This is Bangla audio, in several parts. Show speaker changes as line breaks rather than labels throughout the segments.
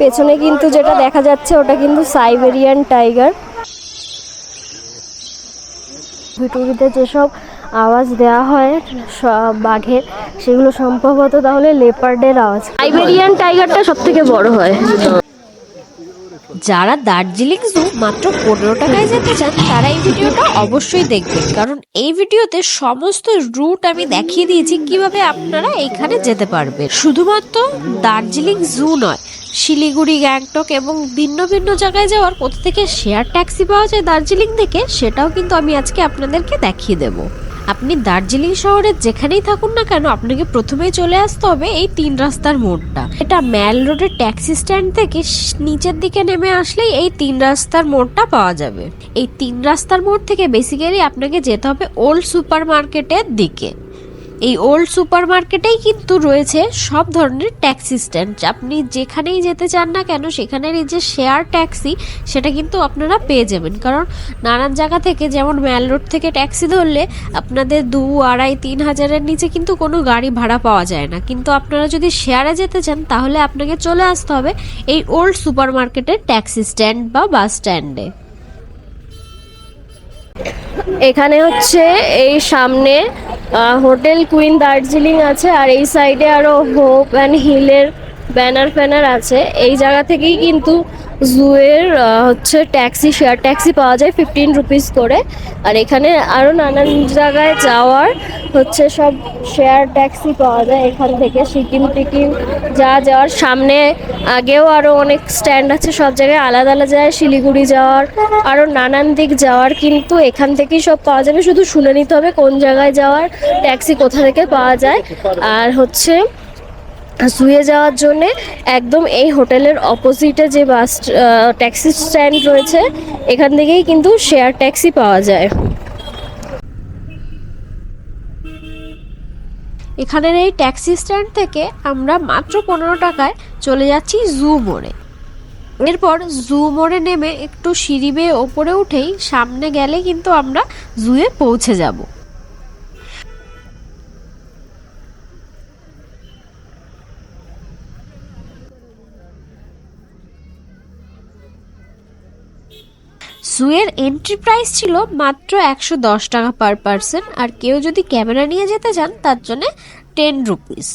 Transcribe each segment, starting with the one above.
পেছনে কিন্তু যেটা দেখা যাচ্ছে, ওটা কিন্তু সাইবেরিয়ান টাইগার। ভিটুরিতে যেসব আওয়াজ দেওয়া হয় বাঘের, সেগুলো সম্ভবত তাহলে লেপার্ডের আওয়াজ। সাইবেরিয়ান টাইগারটা সব থেকে বড় হয়।
যারা দার্জিলিং জু মাত্র পনেরো টাকায় যেতে চান, তারা এই ভিডিওটা অবশ্যই দেখবেন। কারণ এই ভিডিওতে সমস্ত রুট আমি দেখিয়ে দিয়েছি কীভাবে আপনারা এখানে যেতে পারবেন। শুধুমাত্র দার্জিলিং জু নয়, শিলিগুড়ি, গ্যাংটক এবং ভিন্ন ভিন্ন জায়গায় যাওয়ার কোথা থেকে শেয়ার ট্যাক্সি পাওয়া যায় দার্জিলিং থেকে, সেটাও কিন্তু আমি আজকে আপনাদেরকে দেখিয়ে দেবো। আপনি দার্জিলিং শহরে যেখানেই থাকুন না কেন, আপনাকে প্রথমেই চলে আসতে হবে এই তিন রাস্তার মোড়টা। এটা ম্যাল রোডের ট্যাক্সি স্ট্যান্ড থেকে নিচের দিকে নেমে আসলেই এই তিন রাস্তার মোড়টা পাওয়া যাবে। এই তিন রাস্তার মোড় থেকে বেসিক্যালি আপনাকে যেতে হবে ওল্ড সুপার মার্কেটের দিকে। এই ওল্ড সুপার মার্কেটেই কিন্তু রয়েছে সব ধরনের ট্যাক্সি স্ট্যান্ড আপনি যেখানেই যেতে চান না কেন, সেখানের এই যে শেয়ার ট্যাক্সি সেটা কিন্তু আপনারা পেয়ে যাবেন। কারণ নানান জায়গা থেকে, যেমন ম্যাল রোড থেকে ট্যাক্সি ধরলে, আপনাদের দু, আড়াই, তিন হাজারের নিচে কিন্তু কোনো গাড়ি ভাড়া পাওয়া যায় না। কিন্তু আপনারা যদি শেয়ারে যেতে চান, তাহলে আপনাকে চলে আসতে হবে এই old super market taxi stand বা বাস স্ট্যান্ডে
এখানে হচ্ছে এই সামনে হোটেল কুইন দার্জিলিং আছে, আর এই সাইডে আরও হোপ অ্যান্ড হিলের ব্যানার ফ্যানার আছে। এই জায়গা থেকেই কিন্তু জুয়ের হচ্ছে ট্যাক্সি শেয়ার ট্যাক্সি পাওয়া যায় ফিফটিন রুপিস করে। আর এখানে আরও নানান জায়গায় যাওয়ার হচ্ছে সব শেয়ার ট্যাক্সি পাওয়া যায় এখান থেকে, সিকিম, টিকিম, যা যাওয়ার। সামনে আগেও আরও অনেক স্ট্যান্ড আছে, সব জায়গায় আলাদা আলাদা জায়গায় শিলিগুড়ি যাওয়ার আরও নানান দিক যাওয়ার। কিন্তু এখান থেকেই সব পাওয়া যাবে, শুধু শুনে নিতে হবে কোন জায়গায় যাওয়ার ট্যাক্সি কোথা থেকে পাওয়া যায়। আর হচ্ছে শুয়ে যাওয়ার জন্য একদম এই হোটেলের অপোজিটে যে বাস ট্যাক্সি স্ট্যান্ড রয়েছে, এখান থেকেই কিন্তু শেয়ার ট্যাক্সি পাওয়া যায়।
এখানের এই ট্যাক্সি স্ট্যান্ড থেকে আমরা মাত্র পনেরো টাকায় চলে যাচ্ছি জু মোড়ে। এরপর জু মোড়ে নেমে একটু সিঁড়ি বেয়ে ওপরে উঠেই সামনে গেলে কিন্তু আমরা জুয়ে পৌঁছে যাব। জুয়ের এন্ট্রি প্রাইস ছিল মাত্র একশো দশ টাকা পার পার্সন আর কেউ যদি ক্যামেরা নিয়ে যেতে চান, তার জন্য টেন রুপিস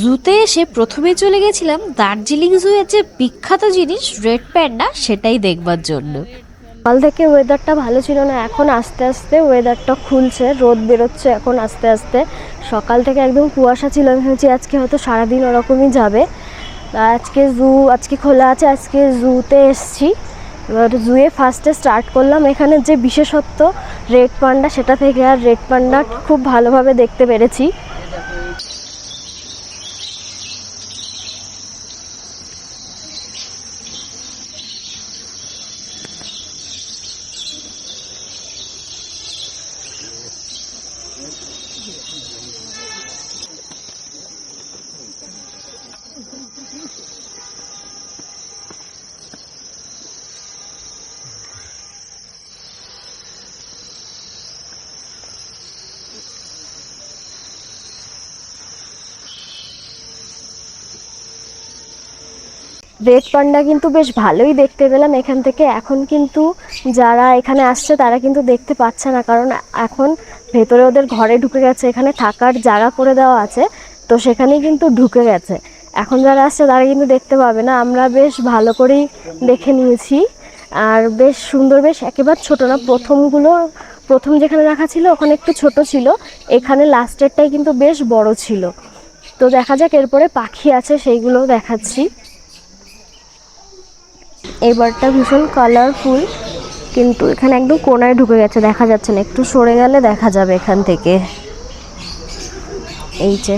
জুতে এসে প্রথমে চলে গেছিলাম দার্জিলিং জুয়ের যে বিখ্যাত জিনিস রেড প্যান্ডা সেটাই দেখবার জন্য।
সকাল থেকে ওয়েদারটা ভালো ছিল না, এখন আস্তে আস্তে ওয়েদারটা খুলছে, রোদ বেরোচ্ছে এখন আস্তে আস্তে। সকাল থেকে একদম কুয়াশা ছিল, আমি ভেবেছি আজকে হয়তো সারাদিন ওরকমই যাবে। আজকে জু, আজকে খোলা আছে, আজকে জুতে এসছি। এবার জুয়ে ফার্স্টে স্টার্ট করলাম। এখানে যে বিশেষত্ব রেড পান্ডা সেটা থেকে আর রেড পান্ডা খুব ভালোভাবে দেখতে পেরেছি। রেড পান্ডা কিন্তু বেশ ভালোই দেখতে পেলাম এখান থেকে। এখন কিন্তু যারা এখানে আসছে, তারা কিন্তু দেখতে পাচ্ছে না, কারণ এখন ভেতরে ওদের ঘরে ঢুকে গেছে, এখানে থাকার জায়গা করে দেওয়া আছে, তো সেখানেই কিন্তু ঢুকে গেছে। এখন যারা আসছে, তারা কিন্তু দেখতে পাবে না। আমরা বেশ ভালো করেই দেখে নিয়েছি, আর বেশ সুন্দর, বেশ একেবারে ছোট না, প্রথমগুলো, প্রথম যেখানে রাখা ছিল, ওখানে একটু ছোট ছিল। এখানে লাস্টেরটাই কিন্তু বেশ বড় ছিল। তো দেখা যাক, এরপরে পাখি আছে সেইগুলো দেখাচ্ছি। এই ভীষণ কালারফুল কিন্তু এখানে একদম কোনায় ঢুকে গেছে, দেখা যাচ্ছে না। একটু সরে গেলে দেখা যাবে এখান থেকে। এই যে,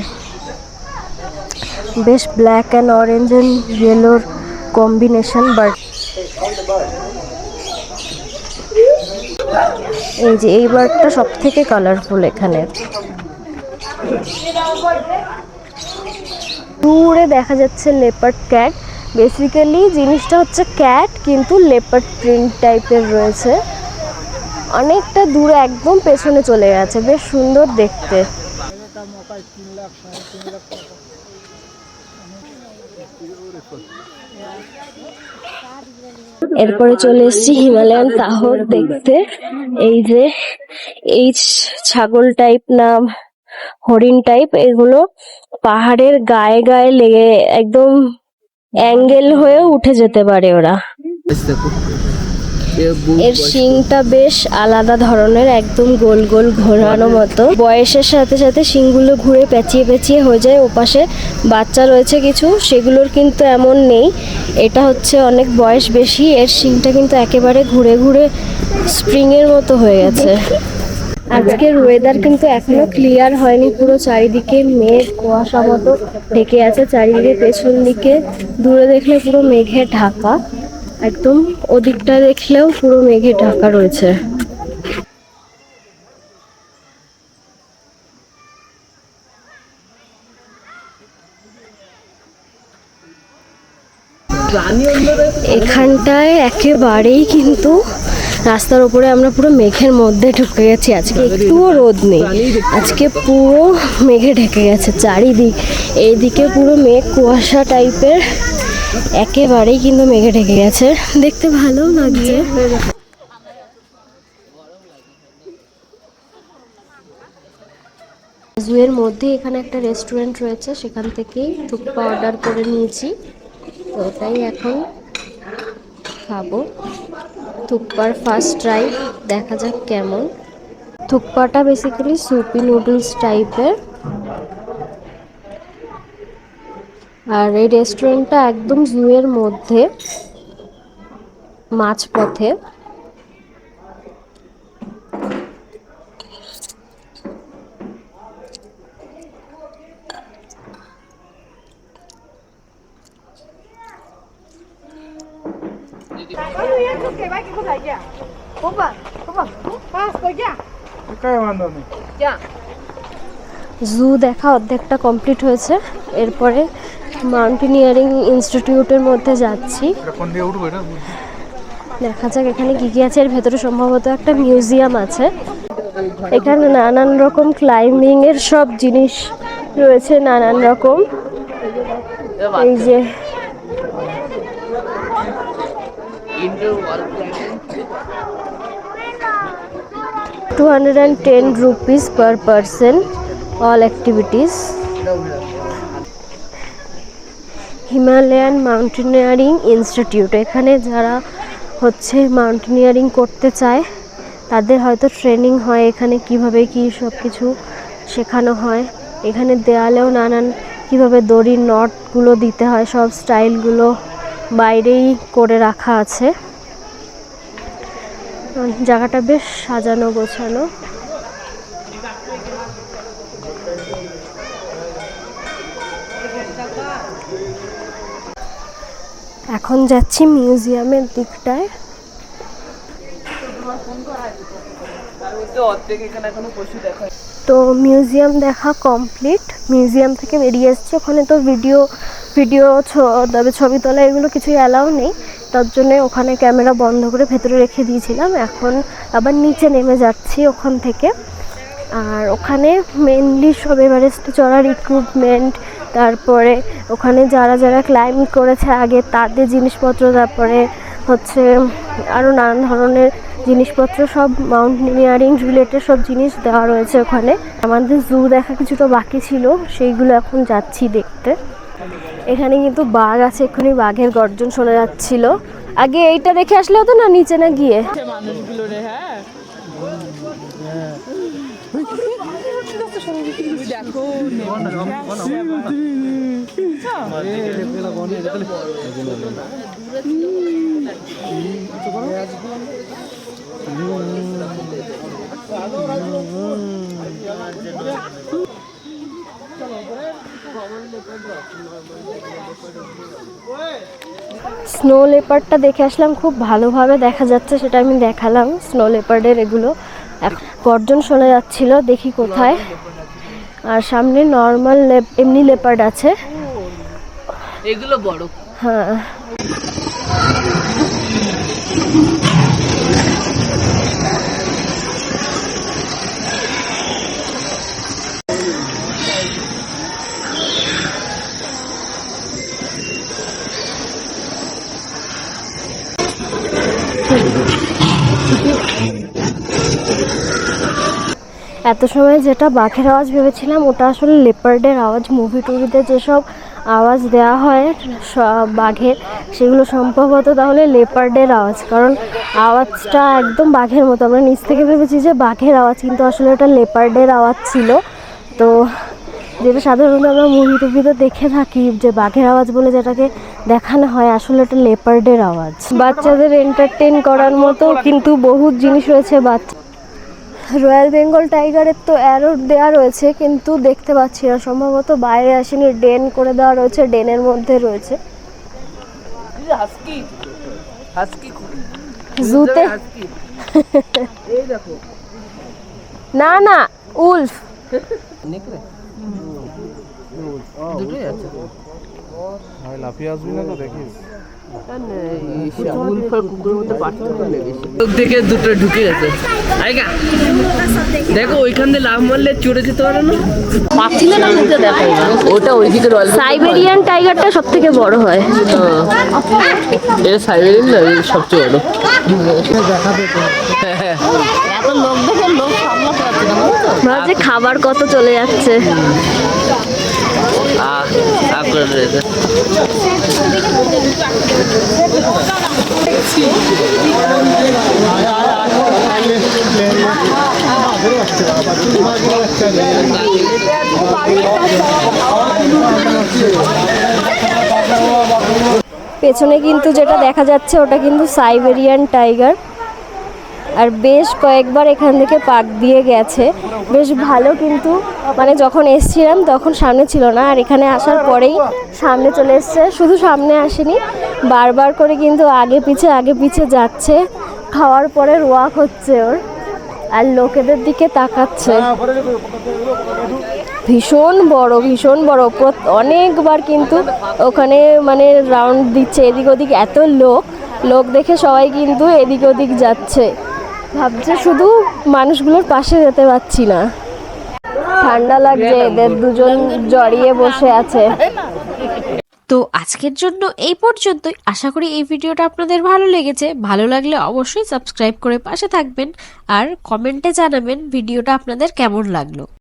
বেশ ব্ল্যাক অ্যান্ড অরেঞ্জ অ্যান্ড ইয়েলোর কম্বিনেশন বাট এই যে, এই বারটা সব থেকে কালারফুল এখানে। দূরে দেখা যাচ্ছে লেপার্ড ক্যাট বেসিক্যালি জিনিসটা হচ্ছে ক্যাট কিন্তু লেপার্ড প্রিন্ট টাইপের রয়েছে। অনেকটা দূরে একদম পেছনে চলে গেছে, বেশ সুন্দর দেখতে। এরপরে চলে এসেছি হিমালয়ান তাহর দেখতে। এই যে এই ছাগল টাইপ না হরিণ টাইপ এগুলো পাহাড়ের গায়ে গায়ে লেগে একদম অ্যাঙ্গেল হয়ে উঠে যেতে পারে ওরা। এর শিংটা বেশ আলাদা ধরনের একদম গোল গোল ঘোরানো মতো। বয়সের সাথে সাথে শিংগুলো ঘুরে পেঁচিয়ে পেঁচিয়ে হয়ে যায়। ওপাশে বাচ্চা রয়েছে কিছু সেগুলোর কিন্তু এমন নেই। এটা হচ্ছে অনেক বয়স বেশি এর শিংটা কিন্তু একেবারে ঘুরে ঘুরে স্প্রিং এর মতো হয়ে গেছে। আজকের ওয়েদার কিন্তু এখনও ক্লিয়ার হয়নি, পুরো চারিদিকে মেঘ, কুয়াশা মতো ঢেকে আছে, চারিদিকে পেছন দিকে দূরে দেখলে পুরো মেঘে ঢাকা, একদম ওদিকটা দেখলেও পুরো মেঘে ঢাকা রয়েছে। এখানটায় একেবারেই কিন্তু রাস্তার উপরে আমরা পুরো মেঘের মধ্যে ঢুকে গেছি। আজকে একটুও রোদ নেই। আজকে পুরো মেঘে ঢেকে গেছে চারিদিক। এইদিকে পুরো মেঘ, কুয়াশা টাইপের। একেবারেই কিন্তু মেঘে ঢেকে গেছে। দেখতে ভালোও লাগছে। জুয়ের মধ্যে এখানে একটা রেস্টুরেন্ট রয়েছে। সেখান থেকেই থুকপা অর্ডার করে নিয়েছি। তো ওটাই এখন খাব থুপ্পার ফার্স্ট ট্রাই দেখা যাক কেমন। থুপ্পাটা বেসিক্যালি সুপি নুডলস টাইপের আর এই রেস্টুরেন্টটা একদম জুয়ের মধ্যে, মাঝপথে। জু দেখা অর্ধেকটা কমপ্লিট হয়েছে। এরপরে মাউন্টেনিয়ারিং ইনস্টিটিউটের মধ্যে যাচ্ছি। দেখা যাক এখানে কি কি আছে। এর ভেতরে সম্ভবত একটা মিউজিয়াম আছে। এখানে নানান রকম ক্লাইম্বিং এর সব জিনিস রয়েছে নানান রকম। এই যে indoor wall 210 rupees per person, all activities. Himalayan mountaineering institute এখানে যারা হচ্ছে মাউন্টেনিয়ারিং করতে চায়, তাদের হয়তো ট্রেনিং হয় এখানে কীভাবে কি সব কিছু শেখানো হয়। এখানে দেয়ালেও নানান কীভাবে দড়ির নটগুলো দিতে হয়, সব স্টাইলগুলো বাইরেই করে রাখা আছে। জায়গাটা বেশ সাজানো, গোছানো। এখন যাচ্ছি মিউজিয়ামের দিকটায়। তো মিউজিয়াম দেখা কমপ্লিট। মিউজিয়াম থেকে বেরিয়ে এসেছি। ওখানে তো ভিডিও ভিডিও তবে ছবি তোলা এগুলো কিছুই অ্যালাউ নেই। তার জন্য ওখানে ক্যামেরা বন্ধ করে ভেতরে রেখে দিয়েছিলাম। এখন আবার নিচে নেমে যাচ্ছি ওখান থেকে। আর ওখানে মেনলি সব এভারেস্টে চড়ার ইকুইপমেন্ট তারপরে ওখানে যারা যারা ক্লাইম্ব করেছে আগে তাদের জিনিসপত্র, তারপরে হচ্ছে আরও নানান ধরনের জিনিসপত্র, সব মাউন্টেনিয়ারিং রিলেটেড সব জিনিস দেওয়া রয়েছে ওখানে। আমাদের জু দেখা কিছুটা বাকি ছিল, সেইগুলো এখন যাচ্ছি দেখতে। এখানে কিন্তু বাঘ আছে, এক্ষুনি বাঘের গর্জন শোনা যাচ্ছিল। আগে এইটা দেখে আসলে হতো না, নিচে না গিয়ে? স্নো লেপার্ডটা দেখে আসলাম খুব ভালোভাবে দেখা যাচ্ছে সেটা আমি দেখালাম স্নো লেপার্ডের এগুলো। গর্জন শোনা যাচ্ছিল দেখি কোথায়। আর সামনে নর্মাল এমনি লেপার্ড আছে।
এগুলো বড়।
হ্যাঁ। এত সময় যেটা বাঘের আওয়াজ ভেবেছিলাম, ওটা আসলে লেপার্ডের আওয়াজ মুভি টুভিতে যেসব আওয়াজ দেওয়া হয় বাঘের, সেগুলো সম্ভবত তাহলে লেপার্ডের আওয়াজ। কারণ আওয়াজটা একদম বাঘের মতো। আমরা নিচ থেকে ভেবেছি যে বাঘের আওয়াজ, কিন্তু আসলে ওটা লেপার্ডের আওয়াজ ছিল। তো যেটা সাধারণত আমরা মুভি টুভিতে দেখে থাকি, যে বাঘের আওয়াজ বলে যেটাকে দেখানো হয়, আসলে এটা লেপার্ডের আওয়াজ। বাচ্চাদের এন্টারটেন করার মতো কিন্তু বহুত জিনিস রয়েছে বাচ্চা রয়্যাল বেঙ্গল টাইগারের তো অ্যারো দেওয়া রয়েছে কিন্তু দেখতে পাচ্ছি না। সম্ভবত বাইরে আসেনি ডেন করে দেওয়া রয়েছে ডেনের মধ্যে রয়েছে।
Husky husky
জুতে।
হাস্কি এই দেখো।
না না উলফ।
লাফিয়ে আসবি না তো দেখিস।
দেখে দুটো ঢুকে গেছে। দেখো ওইখান দিয়ে লাভ মারলে চড়ে যেতে পারে না? পাচ্ছিলে না নিতে দেখো ওটা ওইদিকে রয়্যাল
সাইবেরিয়ান টাইগারটা সব থেকে বড় হয়।
এটা সাইবেরিয়ান না সবচেয়ে বড়। এত লোক দেখে লোক সামলাতে পারছে না
খাবার কত চলে যাচ্ছে। পেছনে কিন্তু যেটা দেখা যাচ্ছে ওটা কিন্তু সাইবেরিয়ান টাইগার। আর বেশ কয়েকবার এখান থেকে পাক দিয়ে গেছে। বেশ ভালো কিন্তু মানে যখন এসছিলাম তখন সামনে ছিল না। আর এখানে আসার পরেই সামনে চলে এসছে। শুধু সামনে আসেনি, বারবার করে কিন্তু আগে পিছে আগে পিছে যাচ্ছে। খাওয়ার পরে ওয়াক হচ্ছে ওর। আর লোকেদের দিকে তাকাচ্ছে। ভীষণ বড় ভীষণ বড়। অনেকবার কিন্তু ওখানে মানে রাউন্ড দিচ্ছে। এদিক ওদিক এত লোক। লোক দেখে সবাই কিন্তু এদিক ওদিক যাচ্ছে। ভাবছে শুধু মানুষগুলোর পাশে যেতে পারছি না। ঠান্ডা লাগছে, এদের দুজন জড়িয়ে বসে আছে।
তো আজকের জন্য এই পর্যন্তই। আশা করি এই ভিডিওটা আপনাদের ভালো লেগেছে। ভালো লাগলে অবশ্যই সাবস্ক্রাইব করে পাশে থাকবেন আর কমেন্টে জানাবেন ভিডিওটা আপনাদের কেমন লাগল।